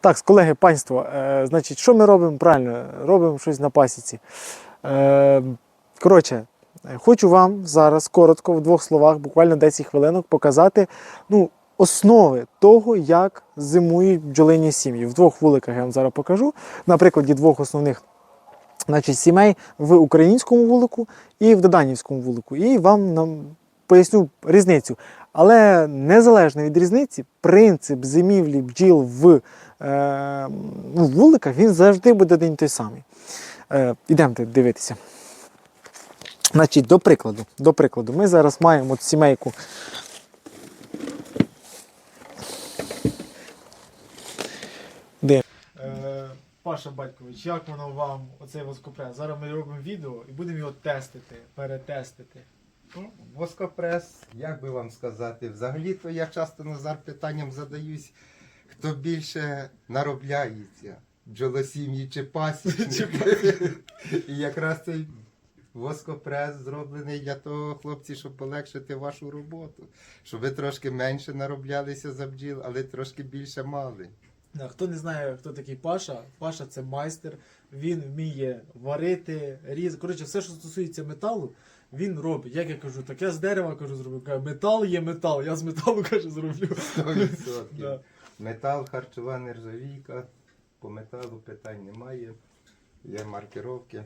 Так, колеги, панство, е, значить, що ми робимо? Правильно, робимо щось на пасіці. Е, коротше, е, хочу вам зараз коротко, в двох словах, буквально 10 хвилинок, показати ну, основи того, як зимують бджолині сім'ї. В двох вуликах я вам зараз покажу. На прикладі двох основних значить, сімей в українському вулику і в Доданівському вулику. І вам нам поясню різницю. Але незалежно від різниці, принцип зимівлі бджіл в, е, ну, в вуликах він завжди буде один той самий. Е, ідемте дивитися. Значить, до прикладу, до прикладу, ми зараз маємо от сімейку. Де? Е, Паша Батькович, як воно вам оцей воскопрес? Зараз ми робимо відео і будемо його тестити, перетестити. Ну, Воскопрес, як би вам сказати, взагалі-то я часто Назар питанням задаюсь, хто більше наробляється, бджолосім'ї чи пасічники. І якраз цей воскопрес зроблений для того, хлопці, щоб полегшити вашу роботу, щоб ви трошки менше нароблялися за бджіл, але трошки більше мали. Хто не знає, хто такий Паша, Паша це майстер, він вміє варити, різати. Коротше, все, що стосується металу, він робить. Як я кажу, так я з дерева кажу, зроблю. Каже, метал є метал, я з металу кажу, зроблю. 100%. Да. Метал, харчова нержавійка, по металу питань немає, є маркировки.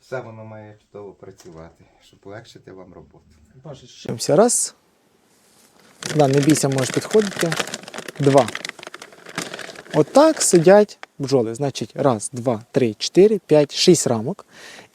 Все воно має чудово працювати, щоб полегшити вам роботу. Ще раз. Да, не бійся, можеш підходити. Два. Отак сидять бджоли. Значить, раз, два, три, чотири, п'ять, шість рамок.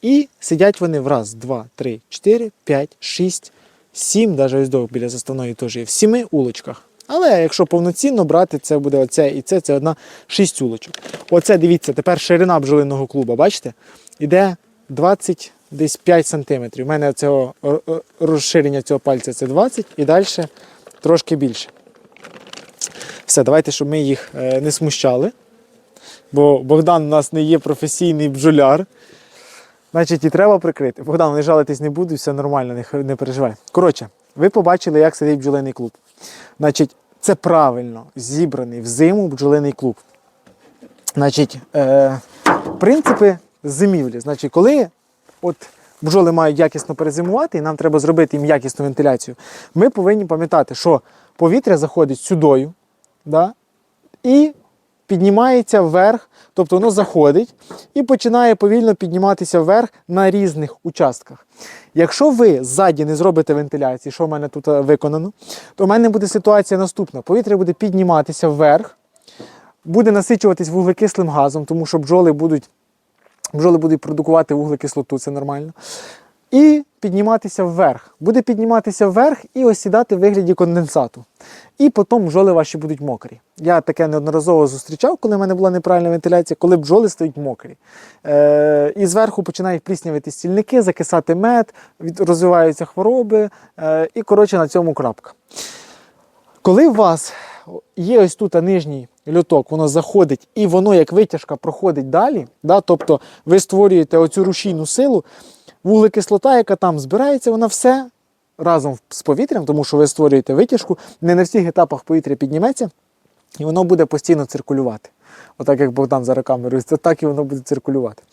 І сидять вони в раз, два, три, чотири, п'ять, шість, сім, навіть ось до біля заставної теж є, в сіми улочках. Але якщо повноцінно брати, це буде оце і це, це одна шість улочок. Оце дивіться, тепер ширина бджолиного клуба, бачите? Іде 20 десь 5 сантиметрів. У мене цього р- р- розширення цього пальця це 20 і далі трошки більше. Все, давайте, щоб ми їх е, не смущали. Бо Богдан у нас не є професійний бджоляр. Значить, і треба прикрити. Богдан, не жалитись не буду, все нормально, не, переживай. Коротше, ви побачили, як сидить бджолиний клуб. Значить, це правильно зібраний в зиму бджолиний клуб. Значить, е, принципи зимівлі. Значить, коли от бджоли мають якісно перезимувати, і нам треба зробити їм якісну вентиляцію, ми повинні пам'ятати, що повітря заходить сюдою, да, і піднімається вверх, тобто воно заходить і починає повільно підніматися вверх на різних участках. Якщо ви ззаді не зробите вентиляції, що в мене тут е, виконано, то в мене буде ситуація наступна: повітря буде підніматися вверх, буде насичуватись вуглекислим газом, тому що бджоли будуть, бджоли будуть продукувати вуглекислоту, це нормально. І підніматися вверх. Буде підніматися вверх і осідати в вигляді конденсату. І потім бджоли ваші будуть мокрі. Я таке неодноразово зустрічав, коли в мене була неправильна вентиляція, коли бджоли стають мокрі. Е, і зверху починають пліснявити стільники, закисати мед, від, розвиваються хвороби. Е, і коротше на цьому крапка. Коли у вас є ось тут нижній льоток, воно заходить і воно як витяжка проходить далі, да, тобто ви створюєте оцю рушійну силу, вуглекислота, яка там збирається, вона все разом з повітрям, тому що ви створюєте витяжку, не на всіх етапах повітря підніметься, і воно буде постійно циркулювати. Отак як Богдан за камерою, це так і воно буде циркулювати.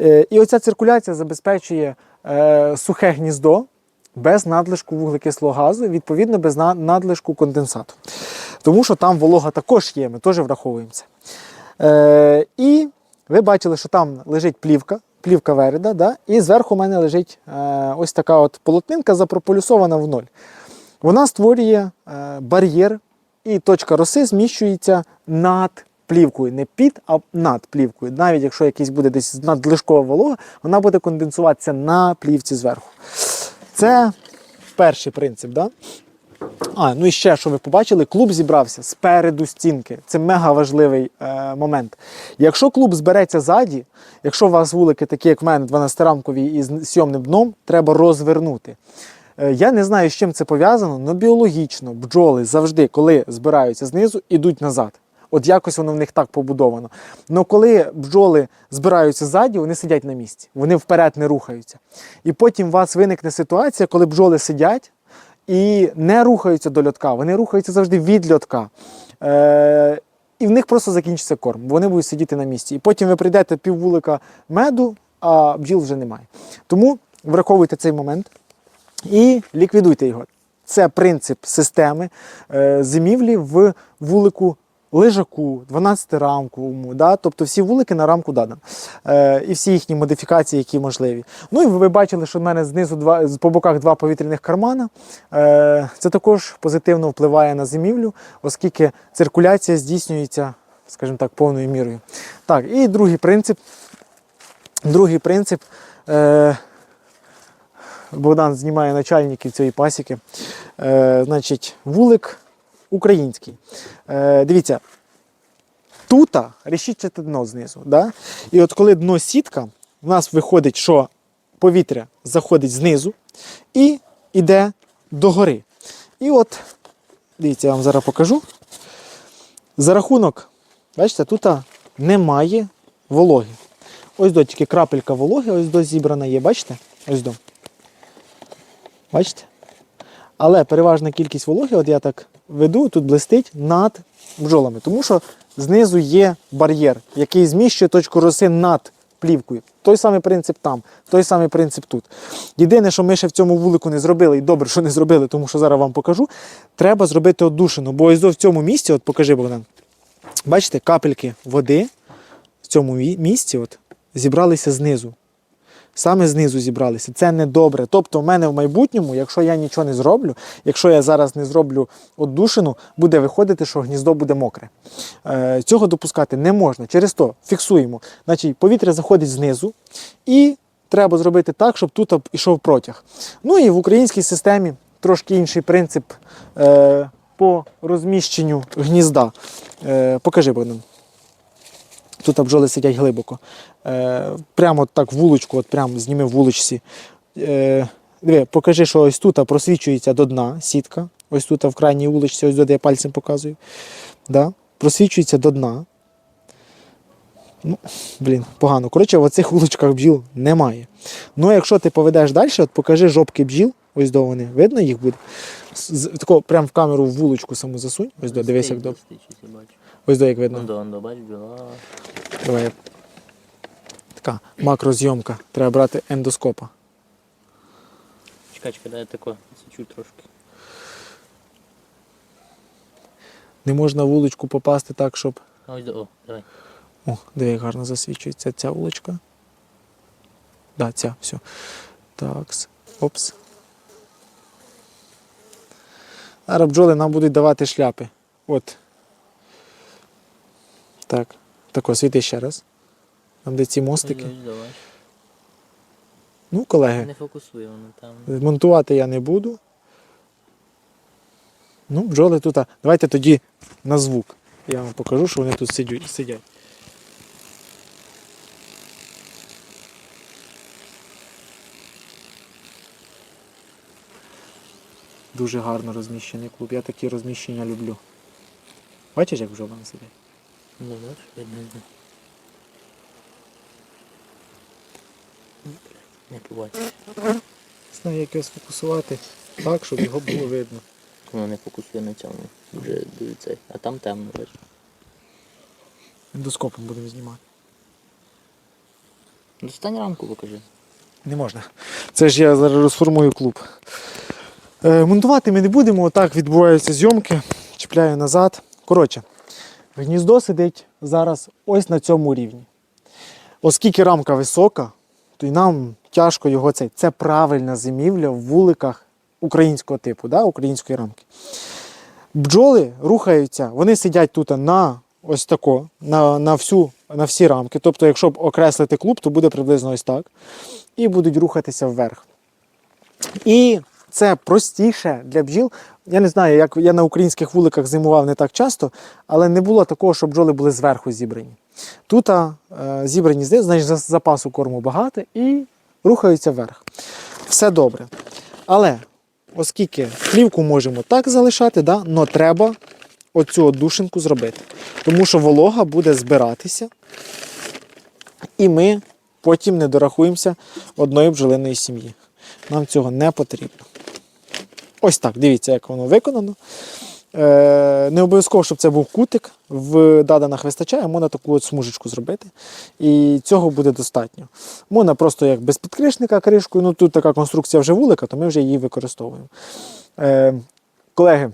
Е, і оця циркуляція забезпечує е, сухе гніздо без надлишку вуглекислого газу, відповідно, без надлишку конденсату. Тому що там волога також є, ми теж враховуємо це. Е, і ви бачили, що там лежить плівка, плівка вереда, да? і зверху у мене лежить е, ось така от полотнинка запрополюсована в ноль. Вона створює е, бар'єр, і точка роси зміщується над плівкою. Не під, а над плівкою. Навіть якщо якийсь буде десь надлишкова волога, вона буде конденсуватися на плівці зверху. Це перший принцип. Да? А, ну і ще, що ви побачили, клуб зібрався спереду стінки. Це мега важливий е, момент. Якщо клуб збереться ззаді, якщо у вас вулики такі, як в мене, 12-рамкові із сйомним дном, треба розвернути. Е, я не знаю, з чим це пов'язано, але біологічно бджоли завжди, коли збираються знизу, ідуть назад. От якось воно в них так побудовано. Але коли бджоли збираються ззаді, вони сидять на місці, вони вперед не рухаються. І потім у вас виникне ситуація, коли бджоли сидять і не рухаються до льотка, вони рухаються завжди від льотка. Е, і в них просто закінчиться корм. Вони будуть сидіти на місці. І потім ви прийдете пів вулика меду, а бджіл вже немає. Тому враховуйте цей момент і ліквідуйте його. Це принцип системи е, зимівлі в вулику лежаку, 12 рамковому, да? тобто всі вулики на рамку дадано. Е, і всі їхні модифікації, які можливі. Ну і ви бачили, що в мене знизу два, по боках два повітряних кармана. Е, це також позитивно впливає на зимівлю, оскільки циркуляція здійснюється, скажімо так, повною мірою. Так, і другий принцип. Другий принцип. Е, Богдан знімає начальників цієї пасіки. Е, значить, вулик український. Е, дивіться, тута решітчате дно знизу. Да? І от коли дно сітка, в нас виходить, що повітря заходить знизу і йде догори. І от, дивіться, я вам зараз покажу. За рахунок, бачите, тут немає вологи. Ось до тільки крапелька вологи, ось до зібрана є, бачите? Ось до. Бачите? Але переважна кількість вологи, от я так веду, тут блистить над бджолами, тому що знизу є бар'єр, який зміщує точку роси над плівкою. Той самий принцип там, той самий принцип тут. Єдине, що ми ще в цьому вулику не зробили, і добре, що не зробили, тому що зараз вам покажу, треба зробити одушину. Бо ось в цьому місці, от покажи Богдан, бачите, капельки води в цьому місці от, зібралися знизу. Саме знизу зібралися. Це не добре. Тобто, в мене в майбутньому, якщо я нічого не зроблю, якщо я зараз не зроблю оддушину, буде виходити, що гніздо буде мокре. Е, цього допускати не можна. Через то фіксуємо. Значить, повітря заходить знизу, і треба зробити так, щоб тут йшов протяг. Ну і в українській системі трошки інший принцип е, по розміщенню гнізда. Е, покажи, Богдан. Тут бджоли сидять глибоко. Е, прямо так вуличку, от прямо зніми вуличці. Е, диви, покажи, що ось тут просвічується до дна сітка. Ось тут в крайній вуличці, ось де я пальцем показую. Да? Просвічується до дна. Ну, блін, погано. Коротше, в оцих вуличках бджіл немає. Ну, якщо ти поведеш далі, от покажи жопки бджіл, ось до вони. Видно їх буде? Тако, прямо в камеру в вуличку саму засунь. Ось до, дивись, як до. Ось до як видно. Ну, бач. Давай. я- Така макрозйомка. Треба брати ендоскопа. Чекай, чекай, дай я тако трошки. Не можна вуличку попасти так, щоб. А ось, до- о, давай. О, диви, як гарно засвічується ця вуличка. Да, ця, все. Так. Опс. Зараз бджоли нам будуть давати шляпи. От. Так. Тако, світи ще раз. Там де ці мостики. давай. Ну, колеги. Не фокусує воно там. Монтувати я не буду. Ну, бджоли тут. Давайте тоді на звук. Я вам покажу, що вони тут сидять. сидять. Дуже гарно розміщений клуб. Я такі розміщення люблю. Бачиш, як бджоли сидять? Ну, бач, видно, видно. Не побачиш. Знаю, як його сфокусувати так, щоб його було видно. Воно не фокусує на цьому. Дуже цей. А там темно, бач. Ендоскопом будемо знімати. Достань рамку покажи. Не можна. Це ж я зараз розформую клуб. Е, монтувати ми не будемо, отак відбуваються зйомки, чіпляю назад. Коротше, гніздо сидить зараз ось на цьому рівні. Оскільки рамка висока, то й нам тяжко його цей. Це правильна зимівля в вуликах українського типу, да, української рамки. Бджоли рухаються, вони сидять тут на ось тако, на, на, всю, на всі рамки. Тобто, якщо б окреслити клуб, то буде приблизно ось так. І будуть рухатися вверх. І це простіше для бджіл. Я не знаю, як я на українських вуликах зимував не так часто, але не було такого, щоб бджоли були зверху зібрані. Тут е, зібрані знизу, значить за- запасу корму багато і рухаються вверх. Все добре. Але оскільки плівку можемо так залишати, да, но треба оцю душинку зробити. Тому що волога буде збиратися, і ми потім не дорахуємося одної бджолиної сім'ї. Нам цього не потрібно. Ось так, дивіться, як воно виконано. Е, не обов'язково, щоб це був кутик. В даданах вистачає, можна таку от смужечку зробити. І цього буде достатньо. Можна просто як без підкришника кришкою, ну тут така конструкція вже вулика, то ми вже її використовуємо. Е, колеги,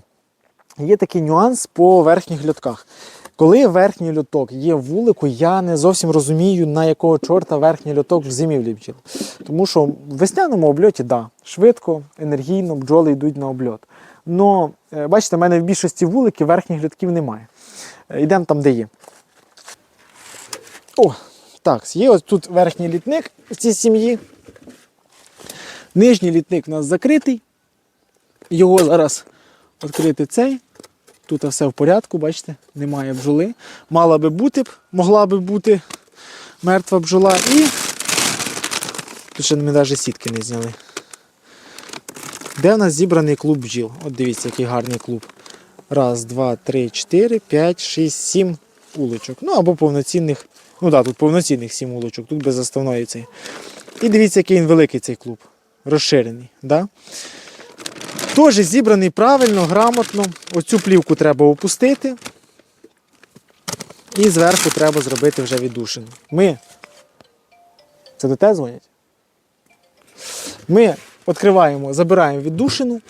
є такий нюанс по верхніх льотках. Коли верхній льоток є вулику, я не зовсім розумію, на якого чорта верхній льоток в зимівлі бджіл. Тому що в весняному обльоті, да, швидко, енергійно бджоли йдуть на обльот. Но, е, бачите, в мене в більшості вуликів верхніх льотків немає. Е, Йдемо там, де є. О, так, є ось тут верхній літник в цій сім'ї. Нижній літник у нас закритий. Його зараз відкрити цей. Тут все в порядку, бачите, немає бджоли. Мала би бути, могла би бути мертва бджола. І тут ще ми навіть сітки не зняли. Де в нас зібраний клуб бджіл? От дивіться, який гарний клуб. Раз, два, три, чотири, п'ять, шість, сім улочок. Ну або повноцінних. Ну так, да, тут повноцінних сім улочок, тут без заставної цей. І дивіться, який він великий цей клуб. Розширений. Да? Теж зібраний правильно, грамотно. Оцю плівку треба опустити. І зверху треба зробити вже віддушину. Ми. Це до те дзвонять? Ми відкриваємо, забираємо віддушину,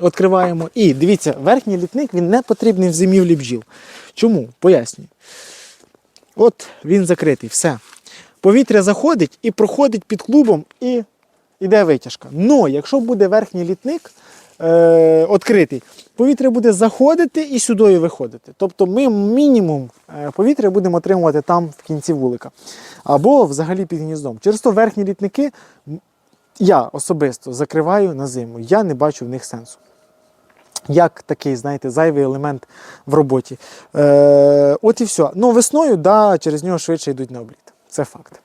відкриваємо. І дивіться, верхній літник він не потрібний в зимівлі бджіл. Чому? Пояснюю. От він закритий, все. Повітря заходить і проходить під клубом і йде витяжка. Но якщо буде верхній літник е, відкритий, повітря буде заходити і сюди виходити. Тобто ми мінімум е, повітря будемо отримувати там в кінці вулика. Або взагалі під гніздом. Через то верхні літники я особисто закриваю на зиму. Я не бачу в них сенсу. Як такий, знаєте, зайвий елемент в роботі. Е, от і все. Ну, весною, да, через нього швидше йдуть на обліт. Це факт.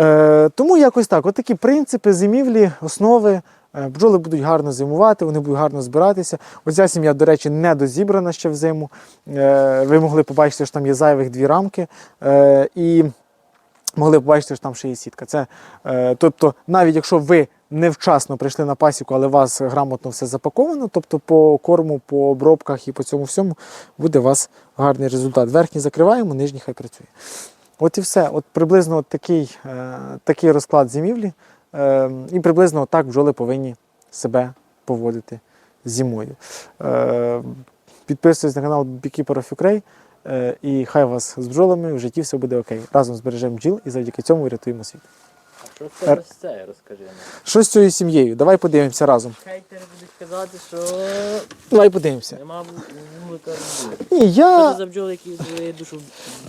Е, тому якось так. От такі принципи зимівлі, основи. Е, Бджоли будуть гарно зимувати, вони будуть гарно збиратися. Оця сім'я, до речі, не дозібрана ще в зиму. Е, ви могли побачити, що там є зайвих дві рамки. Е, і могли побачити, що там ще є сітка. Це, тобто, навіть якщо ви невчасно прийшли на пасіку, але у вас грамотно все запаковано, тобто по корму, по обробках і по цьому всьому буде у вас гарний результат. Верхній закриваємо, нижній хай працює. От і все. От приблизно от такий, такий розклад зимівлі. Е, і приблизно так бджоли повинні себе поводити зимою. Е, підписуйтесь на канал Beekeeper of Ukraine, е, і хай у вас з бджолами в житті все буде окей. Разом збережемо бджіл і завдяки цьому врятуємо світ. Що це ось це, розкажи нам. Що з цією сім'єю? Давай подивимося разом. Хейтери будуть казати, що Давай подивимося. нема вулика. Ні, я. це за бджоли, які звели душу,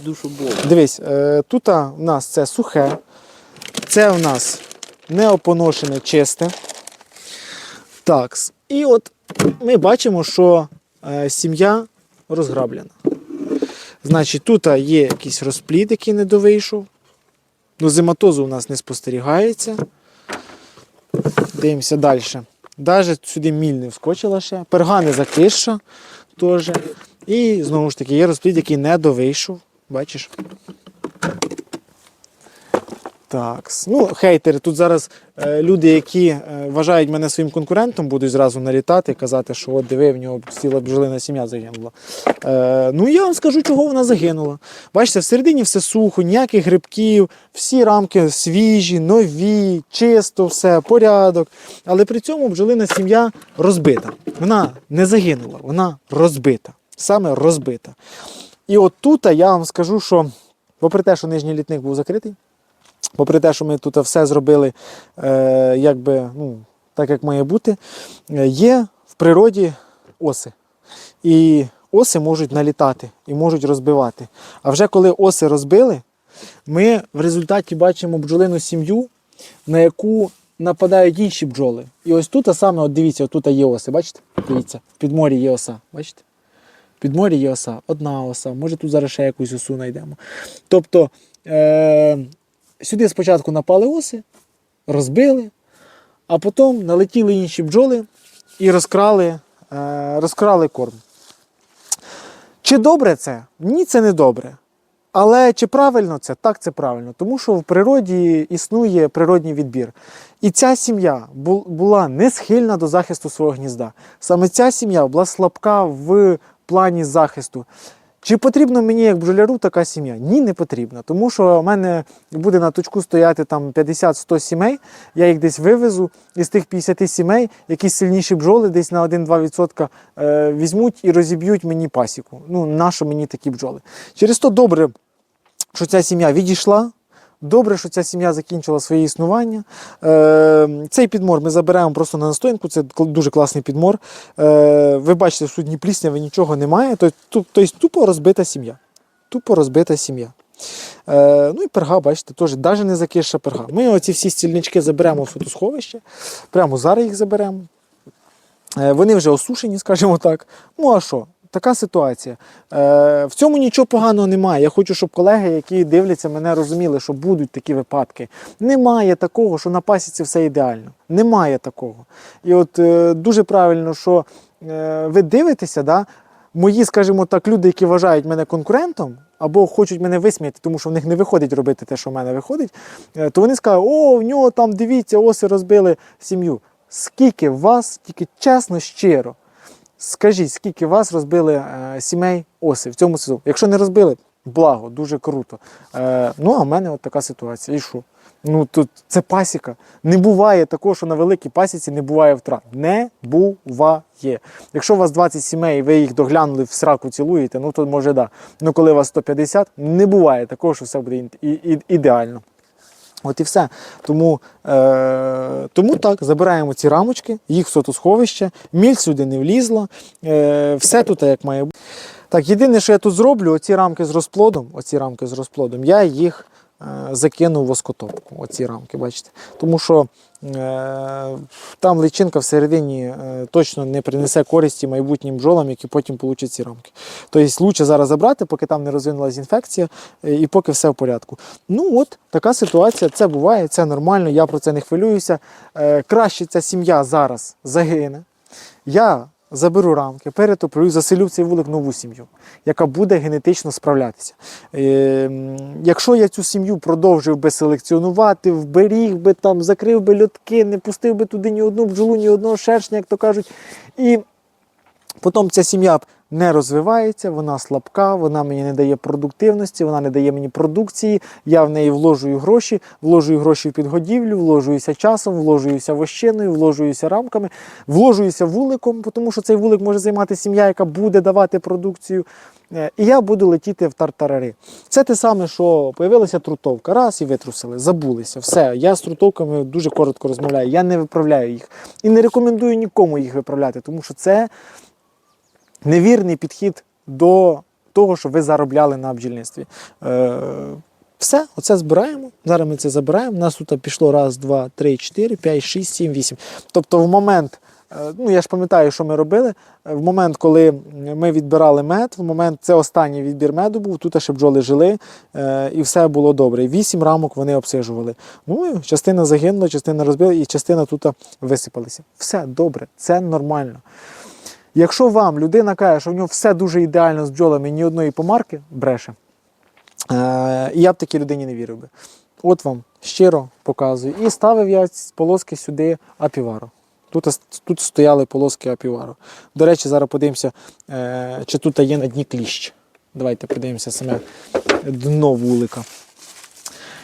душу Богу? Дивись, е, тут у нас це сухе, це у нас неопоношене чисте. Так, і от ми бачимо, що е, сім'я розграблена. Значить, тут є якийсь розплід, який не довийшов. Ну, зиматозу у нас не спостерігається. Дивимося далі. Навіть сюди міль не вскочила ще. Перга не закисша теж. І знову ж таки є розплід, який не довийшов. Бачиш? Так. Ну, хейтери. Тут зараз е, люди, які е, вважають мене своїм конкурентом, будуть зразу налітати і казати, що от диви, в нього ціла бджолина сім'я загинула. Е, ну я вам скажу, чого вона загинула. Бачите, всередині все сухо, ніяких грибків, всі рамки свіжі, нові, чисто, все, порядок. Але при цьому бджолина сім'я розбита. Вона не загинула, вона розбита. Саме розбита. І от тут я вам скажу, що, попри те, що нижній літник був закритий, попри те, що ми тут все зробили е, якби, ну, так, як має бути, е, є в природі оси. І оси можуть налітати і можуть розбивати. А вже коли оси розбили, ми в результаті бачимо бджолину сім'ю, на яку нападають інші бджоли. І ось тут а саме, от дивіться, тут є оси, бачите? Дивіться, в підморі є оса, бачите? В підморі є оса, одна оса, може тут зараз ще якусь осу знайдемо. Тобто е- сюди спочатку напали оси, розбили, а потім налетіли інші бджоли і розкрали, е- розкрали корм. Чи добре це? Ні, це не добре. Але чи правильно це? Так, це правильно. Тому що в природі існує природній відбір. І ця сім'я була не схильна до захисту свого гнізда. Саме ця сім'я була слабка в плані захисту. Чи потрібно мені як бджоляру така сім'я? Ні, не потрібно. Тому що в мене буде на точку стояти там 50-100 сімей, я їх десь вивезу, із тих 50 сімей якісь сильніші бджоли десь на 1-2% е, візьмуть і розіб'ють мені пасіку. Ну, нащо мені такі бджоли? Через то добре, що ця сім'я відійшла. Добре, що ця сім'я закінчила своє існування. Е, цей підмор ми заберемо просто на настоянку, це дуже класний підмор. Е, ви бачите, що ні плісняви, нічого немає. Тобто, тобто тупо розбита сім'я. Тупо розбита сім'я. Е, ну і перга, бачите, теж навіть не закиша перга. Ми оці всі стільнички заберемо в фотосховище, прямо зараз їх заберемо. Е, Вони вже осушені, скажімо так. Ну а що? Така ситуація. Е, в цьому нічого поганого немає. Я хочу, щоб колеги, які дивляться мене, розуміли, що будуть такі випадки. Немає такого, що на пасіці все ідеально. Немає такого. І от е, дуже правильно, що е, ви дивитеся, да, мої, скажімо так, люди, які вважають мене конкурентом, або хочуть мене висміяти, тому що в них не виходить робити те, що в мене виходить, е, то вони скажуть, о, в нього там дивіться, оси розбили сім'ю. Скільки вас, тільки чесно, щиро, скажіть, скільки вас розбили е, сімей оси в цьому сезоні? Якщо не розбили, благо, дуже круто. Е, ну, а в мене от така ситуація. І що? Ну, тут це пасіка. Не буває такого, що на великій пасіці не буває втрат. Не буває. Якщо у вас 20 сімей, і ви їх доглянули в сраку цілуєте, ну то може да. Ну коли у вас 150, не буває такого, що все буде і- і- ідеально. От і все. Тому, е, тому так, забираємо ці рамочки, їх в сотосховище, міль сюди не влізла, е, все тут як має бути. Так, єдине, що я тут зроблю, оці рамки з розплодом, оці рамки з розплодом, я їх е, закину в воскотопку. Оці рамки, бачите. Тому що е, там личинка всередині е, точно не принесе користі майбутнім бджолам, які потім получать ці рамки. Тобто лучше зараз забрати, поки там не розвинулася інфекція і поки все в порядку. Ну от така ситуація, це буває, це нормально, я про це не хвилююся. Краще ця сім'я зараз загине. Я заберу рамки, перетоплю заселю в цей вулик нову сім'ю, яка буде генетично справлятися. Е, якщо я цю сім'ю продовжив би селекціонувати, вберіг би там, закрив би льотки, не пустив би туди ні одну бджолу, ні одного шершня, як то кажуть, і Потім ця сім'я б не розвивається, вона слабка, вона мені не дає продуктивності, вона не дає мені продукції. Я в неї вложую гроші, вложую гроші в підгодівлю, вложуюся часом, вложуюся вощиною, вложуюся рамками, вложуюся вуликом, тому що цей вулик може займати сім'я, яка буде давати продукцію. Е, І я буду летіти в тартарари. Це те саме, що появилася трутовка. Раз і витрусили, забулися. Все. Я з трутовками дуже коротко розмовляю. Я не виправляю їх. І не рекомендую нікому їх виправляти, тому що це невірний підхід до того, що ви заробляли на бджільництві. Е, все, оце збираємо. Зараз ми це забираємо. У нас тут пішло раз, два, три, чотири, п'ять, шість, сім, вісім. Тобто, в момент, е, ну я ж пам'ятаю, що ми робили. е, В момент, коли ми відбирали мед, в момент це останній відбір меду був, тут ще бджоли жили, і все було добре. Вісім рамок вони обсижували. Ну, частина загинула, частина розбила, і частина тут висипалася. Все добре, це нормально. Якщо вам людина каже, що в нього все дуже ідеально з бджолами, ні одної помарки, бреше. Е, я б такій людині не вірив би. От вам щиро показую. І ставив я полоски сюди апівару. Тут, тут стояли полоски апівару. До речі, зараз подивимося, е, чи тут є на дні кліщ. Давайте подивимося саме дно вулика.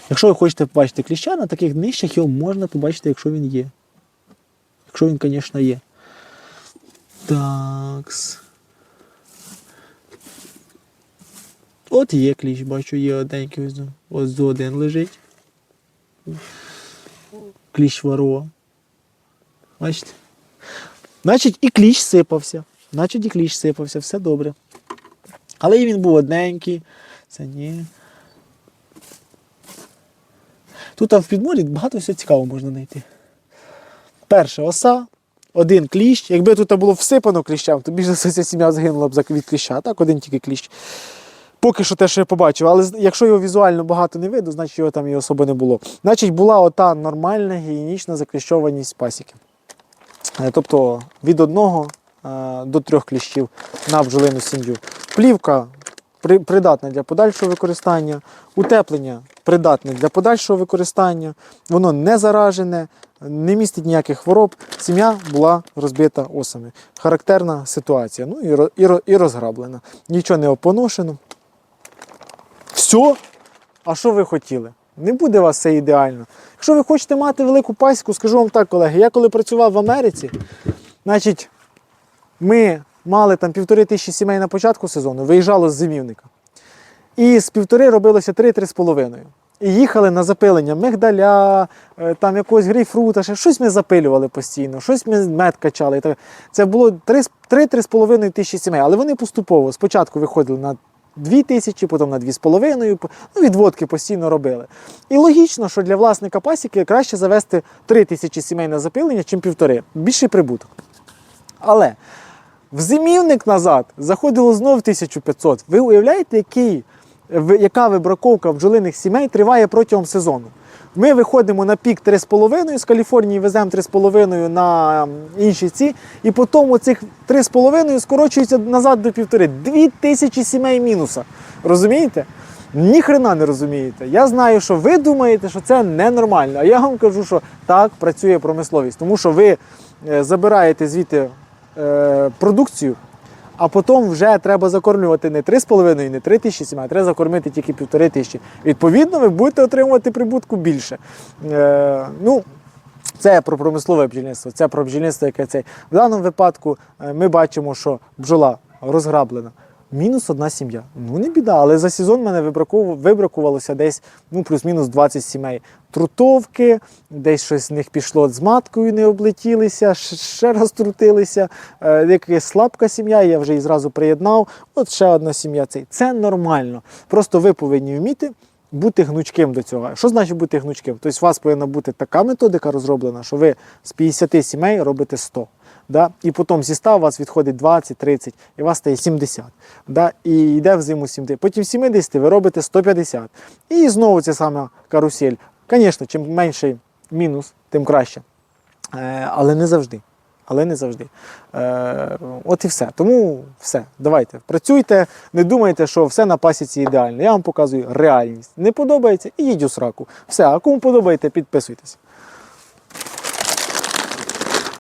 Якщо ви хочете побачити кліща, на таких днищах його можна побачити, якщо він є. Якщо він, звісно, є. Такс. От є кліщ, бачу, є одненький ось. Ось один лежить. Кліщ варова. Бачите? Значить, і кліщ сипався. Значить, і кліщ сипався, все добре. Але і він був одненький. Це ні. Тут а в підморі багато всього цікавого можна знайти. Перша оса, один кліщ. Якби тут було всипано кліщем, то більше ця сім'я загинула б від кліща. Так, один тільки кліщ. Поки що те, що я побачив. Але якщо його візуально багато не видно, значить його там і особо не було. Значить, була ота нормальна гігієнічна закліщованість пасіки. Е, Тобто від одного е, до трьох кліщів на бджолину сім'ю. Плівка придатне для подальшого використання, утеплення придатне для подальшого використання, воно не заражене, не містить ніяких хвороб. Сім'я була розбита осами. Характерна ситуація. Ну і, розграблена. Нічого не опоношено. Все. А що ви хотіли? Не буде у вас все ідеально. Якщо ви хочете мати велику пасіку, скажу вам так, колеги, я коли працював в Америці, значить, ми мали там півтори тисячі сімей на початку сезону, виїжджало з зимівника. І з півтори робилося три-три з половиною. І їхали на запилення мигдаля, е, там якогось грейпфрута, ще щось ми запилювали постійно, щось ми мед качали. Це було 3-3,5 тисячі сімей, але вони поступово спочатку виходили на 2 тисячі, потім на 2,5, ну, відводки постійно робили. І логічно, що для власника пасіки краще завести 3 тисячі сімей на запилення, чим півтори. Більший прибуток. Але в зимівник назад заходило знов 1500. Ви уявляєте, який, яка вибраковка бджолиних сімей триває протягом сезону? Ми виходимо на пік 3,5 з Каліфорнії, веземо 3,5 на інші ці, і потім оцих 3,5 скорочується назад до півтори. Дві тисячі сімей мінуса. Розумієте? Ніхрена не розумієте. Я знаю, що ви думаєте, що це ненормально. А я вам кажу, що так працює промисловість, тому що ви е, забираєте звідти е, продукцію, а потім вже треба закормлювати не 3,5, не 3 тисячі сімей, а треба закормити тільки півтори тисячі. Відповідно, ви будете отримувати прибутку більше. Е, ну, це про промислове бджільництво, це про бджільництво, яке це. В даному випадку е, ми бачимо, що бджола розграблена. Мінус одна сім'я. Ну не біда, але за сезон мене вибракувалося десь ну, плюс-мінус 20 сімей. Трутовки, десь щось з них пішло з маткою, не облетілися, ще раз трутилися. Е, якась слабка сім'я, я вже її зразу приєднав. От ще одна сім'я. Цей. Це нормально. Просто ви повинні вміти бути гнучким до цього. Що значить бути гнучким? Тобто у вас повинна бути така методика розроблена, що ви з 50 сімей робите 100. Да? І потім зі 100 у вас відходить 20, 30, і у вас стає 70. Да? І йде в зиму 70. Потім 70 ви робите 150. І знову ця сама карусель. Звісно, чим менший мінус, тим краще. Е, але не завжди. Але не завжди. Е, от і все. Тому все. Давайте. Працюйте, не думайте, що все на пасіці ідеально. Я вам показую реальність. Не подобається, ідіть у сраку. Все, а кому подобається, підписуйтесь.